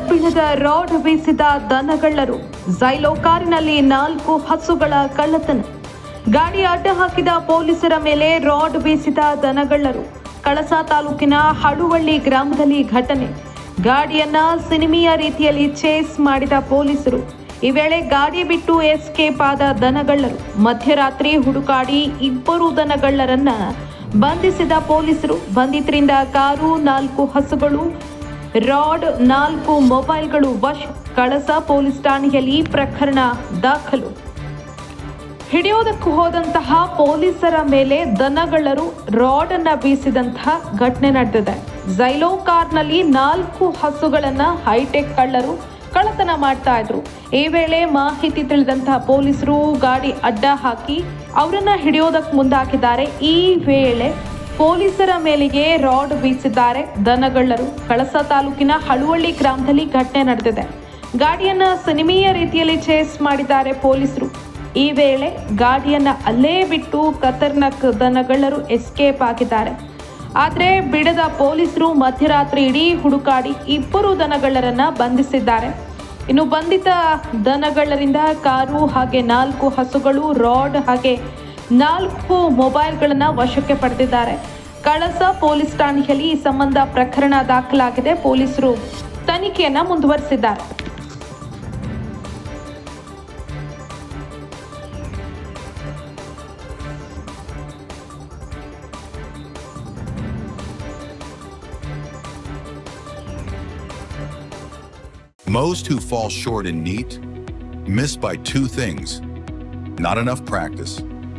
ಕಬ್ಬಿಣದ ರಾಡ್ ಬೀಸಿದ ದನಗಳ್ಳರು. ಜೈಲೋ ಕಾರಿನಲ್ಲಿ ನಾಲ್ಕು ಹಸುಗಳ ಕಳ್ಳತನ. ಗಾಡಿ ಅಡ್ಡ ಹಾಕಿದ ಪೊಲೀಸರ ಮೇಲೆ ರಾಡ್ ಬೀಸಿದ ದನಗಳ್ಳರು. ಕಳಸ ತಾಲೂಕಿನ ಹಳುವಳ್ಳಿ ಗ್ರಾಮದಲ್ಲಿ ಘಟನೆ. ಗಾಡಿಯನ್ನ ಸಿನಿಮೀಯ ರೀತಿಯಲ್ಲಿ ಚೇಸ್ ಮಾಡಿದ ಪೊಲೀಸರು. ಈ ವೇಳೆ ಗಾಡಿ ಬಿಟ್ಟು ಎಸ್ಕೇಪ್ ಆದ ದನಗಳ್ಳರು. ಮಧ್ಯರಾತ್ರಿ ಹುಡುಕಾಡಿ ಇಬ್ಬರು ದನಗಳ್ಳರನ್ನ ಬಂಧಿಸಿದ ಪೊಲೀಸರು. ಬಂಧಿತರಿಂದ ಕಾರು, ನಾಲ್ಕು ಹಸುಗಳು ರಾಡ್ ನಾಲ್ಕು ಮೊಬೈಲ್ಗಳು ವಶ, ಕಳಸ ಪೊಲೀಸ್ ಠಾಣೆಯಲ್ಲಿ ಪ್ರಕರಣ ದಾಖಲು. ಹಿಡಿಯೋದಕ್ಕೂ ಹೋದಂತಹ ಪೊಲೀಸರ ಮೇಲೆ ದನಗಳರು ರಾಡ್ ಅನ್ನ ಬೀಸಿದಂತಹ ಘಟನೆ ನಡೆದಿದೆ. ಝೈಲೋ ಕಾರ್ನಲ್ಲಿ ನಾಲ್ಕು ಹಸುಗಳನ್ನ ಹೈಟೆಕ್ ಕಳ್ಳರು ಕಳ್ಳತನ ಮಾಡ್ತಾ ಇದ್ರು. ಈ ವೇಳೆ ಮಾಹಿತಿ ತಿಳಿದಂತಹ ಪೊಲೀಸರು ಗಾಡಿ ಅಡ್ಡ ಹಾಕಿ ಅವರನ್ನ ಹಿಡಿಯೋದಕ್ಕೆ ಮುಂದಾಕಿದ್ದಾರೆ ಈ ವೇಳೆ ಪೊಲೀಸರ ಮೇಲೆಗೆ ರಾಡ್ ಬೀಸಿದ್ದಾರೆ. ದನಗಳ್ಳರು ಕಳಸ ತಾಲೂಕಿನ ಹಳುವಳ್ಳಿ ಗ್ರಾಮದಲ್ಲಿ ಘಟನೆ ನಡೆದಿದೆ. ಗಾಡಿಯನ್ನ ಸಿನಿಮೀಯ ರೀತಿಯಲ್ಲಿ ಚೇಸ್ ಮಾಡಿದ್ದಾರೆ ಪೊಲೀಸರು. ಈ ವೇಳೆ ಗಾಡಿಯನ್ನ ಅಲ್ಲೇ ಬಿಟ್ಟು ಖತರ್ನಾಕ್ ದನಗಳ್ಳರು ಎಸ್ಕೇಪ್ ಆಗಿದ್ದಾರೆ. ಆದರೆ ಬಿಡದ ಪೊಲೀಸರು ಮಧ್ಯರಾತ್ರಿ ಇಡೀ ಹುಡುಕಾಡಿ ಇಬ್ಬರು ದನಗಳ್ಳರನ್ನ ಬಂಧಿಸಿದ್ದಾರೆ. ಇನ್ನು ಬಂಧಿತ ದನಗಳ್ಳರಿಂದ ಕಾರು ಹಾಗೆ ನಾಲ್ಕು ಹಸುಗಳು, ರಾಡ್ ಹಾಗೆ ನಾಲ್ಕು ಮೊಬೈಲ್ಗಳನ್ನ ವಶಕ್ಕೆ ಪಡೆದಿದ್ದಾರೆ ಕಳಸ ಪೊಲೀಸ್ ಠಾಣೆಯಲ್ಲಿ ಈ ಸಂಬಂಧ ಪ್ರಕರಣ ದಾಖಲಾಗಿದೆ ಪೊಲೀಸರು ತನಿಖೆಯನ್ನ ಮುಂದುವರೆಸಿದ್ದಾರೆ Most who fall short in NEAT miss by two things not enough practice,